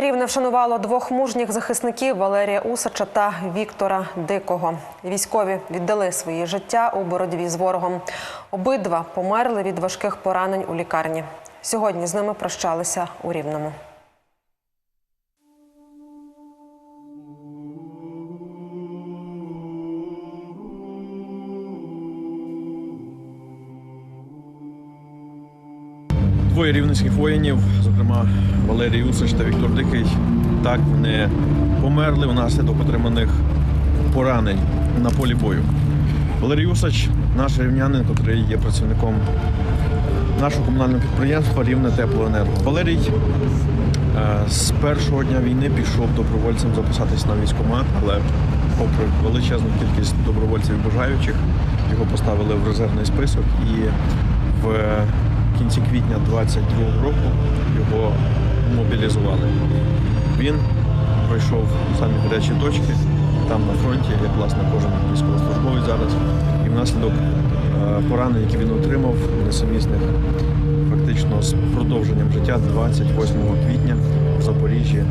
Рівне вшанувало двох мужніх захисників Валерія Усача та Віктора Дикого. Військові віддали свої життя у боротьбі з ворогом. Обидва померли від важких поранень у лікарні. Сьогодні з ними прощалися у Рівному. Двоє рівненських воїнів, зокрема Валерій Усич та Віктор Дикий, так вони померли внаслідок отриманих поранень на полі бою. Валерій Усач, наш рівнянин, який є працівником нашого комунального підприємства Рівне Теплоенерго. Валерій е, з першого дня війни пішов добровольцем записатись на військкомат, але попри величезну кількість добровольців і бажаючих, його поставили в резервний список і в кінці квітня 22-го року його мобілізували. Він пройшов самі гарячі точки там на фронті, як власне кожен військовослужбовець зараз. І внаслідок е, поранень, які він отримав, несумісних фактично з продовженням життя 28 квітня в Запоріжжі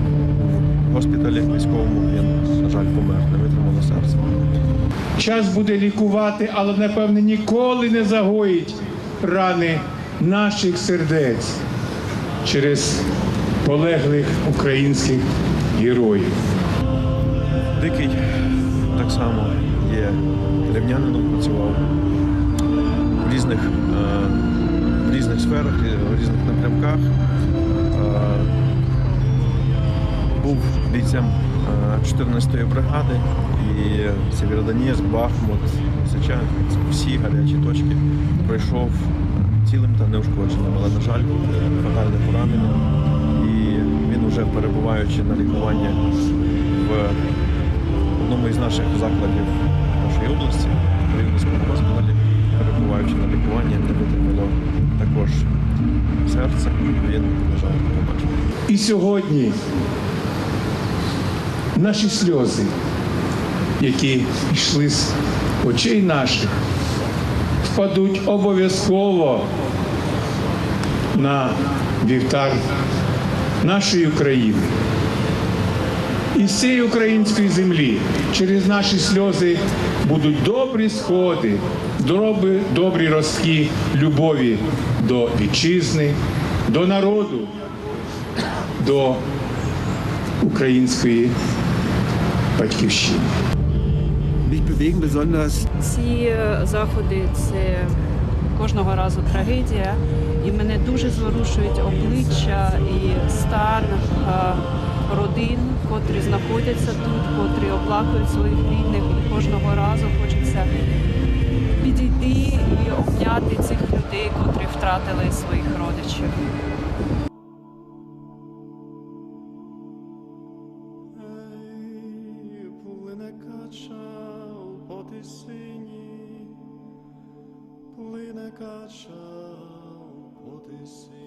в госпіталі військовому він, на жаль, помер, не витримало серце. Час буде лікувати, але напевне ніколи не загоїть рани наших сердець через полеглих українських героїв. Дикий так само є рівнянином, працював в різних, е, в різних сферах, в різних напрямках. Е, Був бійцем е, 14-ї бригади і Сєвєродонецьк, Бахмут, Сичанськ, всі гарячі точки пройшов цілим та неушкодженим, але, на жаль, фатальне поранення. І він вже перебуваючи на лікуванні в одному із наших закладів нашої області, в Рівненському госпіталі, перебуваючи на лікуванні, не витримало також серце. Він, на жаль, побачив. І сьогодні наші сльози, які йшли з очей наших, впадуть обов'язково на вівтар нашої України. І з цієї української землі через наші сльози будуть добрі сходи, добрі, добрі ростки любові до вітчизни, до народу, до української батьківщини. Ці е, заходи це кожного разу трагедія, і мене дуже зворушують обличчя і стан е, родин, котрі знаходяться тут, котрі оплакують своїх рідних. І кожного разу хочеться підійти і обняти цих людей, котрі втратили своїх родичів. морі сині, плине кача у сині.